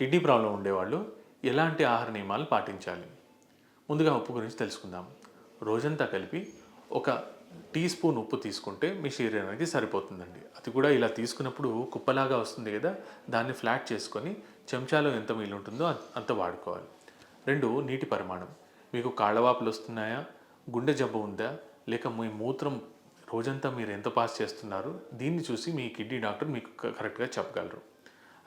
Kidney problem ఉండేవాళ్ళు ఎలాంటి ఆహార నియమాలు పాటించాలి? ముందుగా ఉప్పు గురించి తెలుసుకుందాం. రోజంతా కలిపి ఒక టీ స్పూన్ ఉప్పు తీసుకుంటే మీ శరీరానికి సరిపోతుందండి. అది కూడా ఇలా తీసుకున్నప్పుడు కుప్పలాగా వస్తుంది కదా దాన్ని ఫ్లాట్ చేసుకొని చెంచాలో ఎంత మిగిలి ఉంటుందో అంత- వాడుకోవాలి. రెండు నీటి పరిమాణం. మీకు కాళ్ళవాపులు వస్తున్నాయా? గుండె జబ్బు ఉందా? లేక మీ మూత్రం రోజంతా మీరు ఎంత పాస్ చేస్తున్నారు? దీన్ని చూసి మీ కిడ్నీ డాక్టర్ మీకు క- కరెక్ట్గా చెప్పగలరు.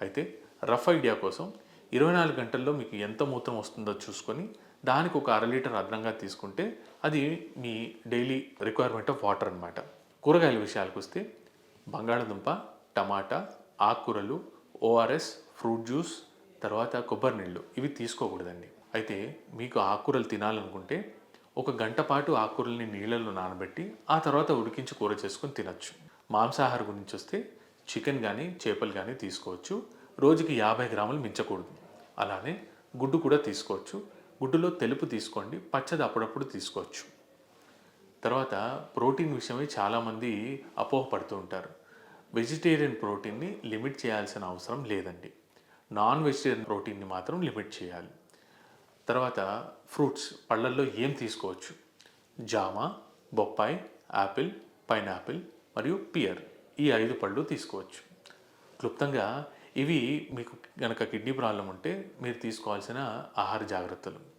అయితే రఫ్ ఐడియా కోసం ఇరవై నాలుగు గంటల్లో మీకు ఎంత మూత్రం వస్తుందో చూసుకొని దానికి ఒక అర లీటర్ అదనంగా తీసుకుంటే అది మీ డైలీ రిక్వైర్మెంట్ ఆఫ్ వాటర్ అన్నమాట. కూరగాయల విషయాలకు వస్తే బంగాళదుంప టమాటా ఆకుకూరలు ఓఆర్ఎస్ ఫ్రూట్ జ్యూస్ తర్వాత కొబ్బరి నీళ్ళు ఇవి తీసుకోకూడదండి. అయితే మీకు ఆకుకూరలు తినాలనుకుంటే ఒక గంట పాటు ఆకుకూరల్ని నీళ్ళల్లో నానబెట్టి ఆ తర్వాత ఉడికించి కూర చేసుకొని తినచ్చు. మాంసాహారం గురించి వస్తే చికెన్ కానీ చేపలు కానీ తీసుకోవచ్చు. రోజుకి యాభై గ్రాములు మించకూడదు. అలానే గుడ్డు కూడా తీసుకోవచ్చు. గుడ్డులో తెలుపు తీసుకోండి పచ్చది అప్పుడప్పుడు తీసుకోవచ్చు. తర్వాత ప్రోటీన్ విషయమై చాలామంది అపోహపడుతూ ఉంటారు. వెజిటేరియన్ ప్రోటీన్ని లిమిట్ చేయాల్సిన అవసరం లేదండి. నాన్ వెజిటేరియన్ ప్రోటీన్ని మాత్రం లిమిట్ చేయాలి. తర్వాత ఫ్రూట్స్ పళ్ళల్లో ఏం తీసుకోవచ్చు? జామ బొప్పాయి యాపిల్ పైనాపిల్ మరియు పియర్ ఈ ఐదు పళ్ళు తీసుకోవచ్చు. క్లుప్తంగా ఇవి మీకు గనక కిడ్నీ ప్రాబ్లం ఉంటే మీరు తీసుకోవాల్సిన ఆహార జాగ్రత్తలు.